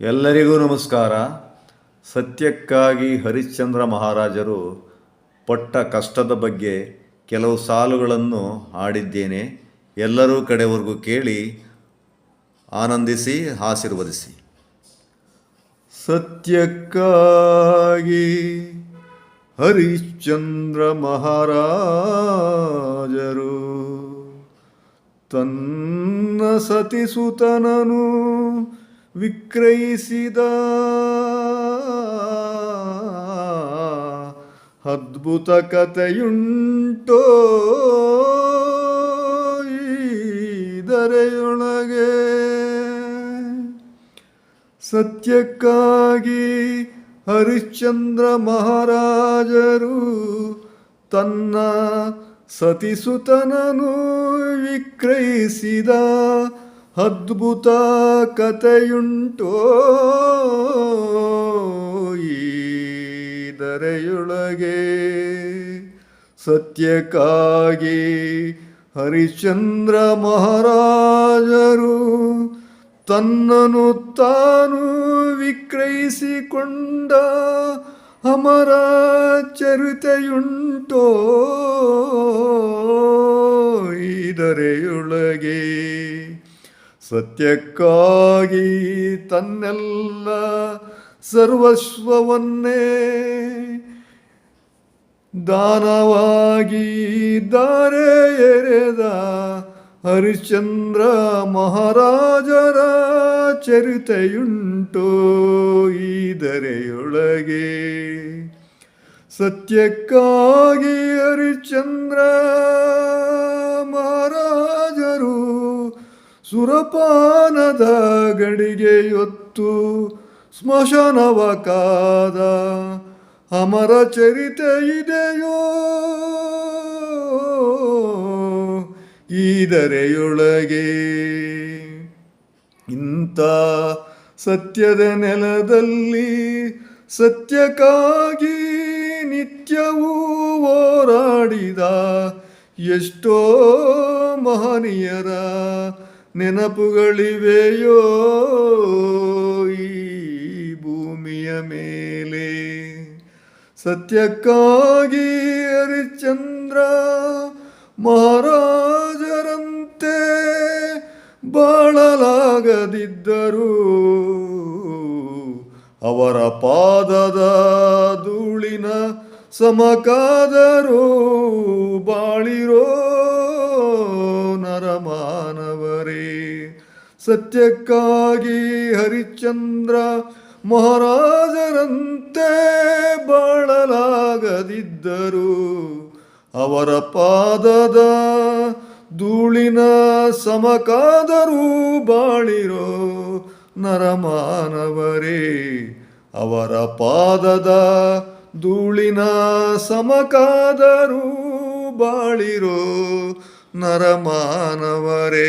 ಎಲ್ಲರಿಗೂ ನಮಸ್ಕಾರ. ಸತ್ಯಕ್ಕಾಗಿ ಹರಿಶ್ಚಂದ್ರ ಮಹಾರಾಜರು ಪಟ್ಟ ಕಷ್ಟದ ಬಗ್ಗೆ ಕೆಲವು ಸಾಲುಗಳನ್ನು ಹಾಡಿದ್ದೇನೆ. ಎಲ್ಲರೂ ಕಡೆವರೆಗೂ ಕೇಳಿ ಆನಂದಿಸಿ, ಆಶೀರ್ವದಿಸಿ. ಸತ್ಯಕ್ಕಾಗಿ ಹರಿಶ್ಚಂದ್ರ ಮಹಾರಾಜರು ತನ್ನ ಸತಿಸುತನನು ವಿಕ್ರಯಿಸಿದ. ಅದ್ಭುತ ಕಥೆಯುಂಟೋ ಇದರೆಯೊಳಗೆ ದರೆಯೊಳಗೆ ಸತ್ಯಕ್ಕಾಗಿ ಹರಿಶ್ಚಂದ್ರ ಮಹಾರಾಜರು ತನ್ನ ಸತಿಸುತನನು ವಿಕ್ರಯಿಸಿದ. ಅದ್ಭುತ ಕಥೆಯುಂಟೋ ಈ ದರೆಯೊಳಗೆ ಸತ್ಯಕ್ಕಾಗಿ ಹರಿಶ್ಚಂದ್ರ ಮಹಾರಾಜರು ತನ್ನನು ತಾನು ವಿಕ್ರಯಿಸಿಕೊಂಡ ಅಮರ ಚರಿತೆಯುಂಟೋ ಇದರೆಯೊಳಗೆ ಸತ್ಯಕ್ಕಾಗಿ ತನ್ನೆಲ್ಲ ಸರ್ವಸ್ವವನ್ನೇ ದಾನವಾಗಿ ದಾರೆ ಎರೆದ ಹರಿಶ್ಚಂದ್ರ ಮಹಾರಾಜರ ಚರಿತೆಯುಂಟು ಈ ದರೆಯೊಳಗೆ. ಸತ್ಯಕ್ಕಾಗಿ ಹರಿಶ್ಚಂದ್ರ ಮಹಾರಾಜರು ಸುರಪಾನದ ಗಡಿಗೆಯೊತ್ತು ಸ್ಮಶಾನವ ಕಾದ ಅಮರ ಚರಿತೆ ಇದೆಯೋ? ಈ ದರೆಯೊಳಗೆ ಇಂಥ ಸತ್ಯದ ನೆಲದಲ್ಲಿ ಸತ್ಯಕ್ಕಾಗಿ ನಿತ್ಯವೂ ಹೋರಾಡಿದ ಎಷ್ಟೋ ಮಹನೀಯರ ನೆನಪುಗಳಿವೆಯೋ ಈ ಭೂಮಿಯ ಮೇಲೆ? ಸತ್ಯಕ್ಕಾಗಿ ಹರಿಶ್ಚಂದ್ರ ಮಹಾರಾಜರಂತೆ ಬಾಳಲಾಗದಿದ್ದರೂ ಅವರ ಪಾದದ ಧೂಳಿನ ಸಮಕಾದರೂ ಬಾಳಿರೋ ನರಮಾನವರೇ ಸತ್ಯಕ್ಕಾಗಿ ಹರಿಶ್ಚಂದ್ರ ಮಹಾರಾಜರಂತೆ ಬಾಳಲಾಗದಿದ್ದರು. ಅವರ ಪಾದದ ಧೂಳಿನ ಸಮಕಾದರೂ ಬಾಳಿರೋ ನರಮಾನವರೇ. ಅವರ ಪಾದದ ಧೂಳಿನ ಸಮಕಾದರೂ ಬಾಳಿರೋ ನರಮಾನವರೇ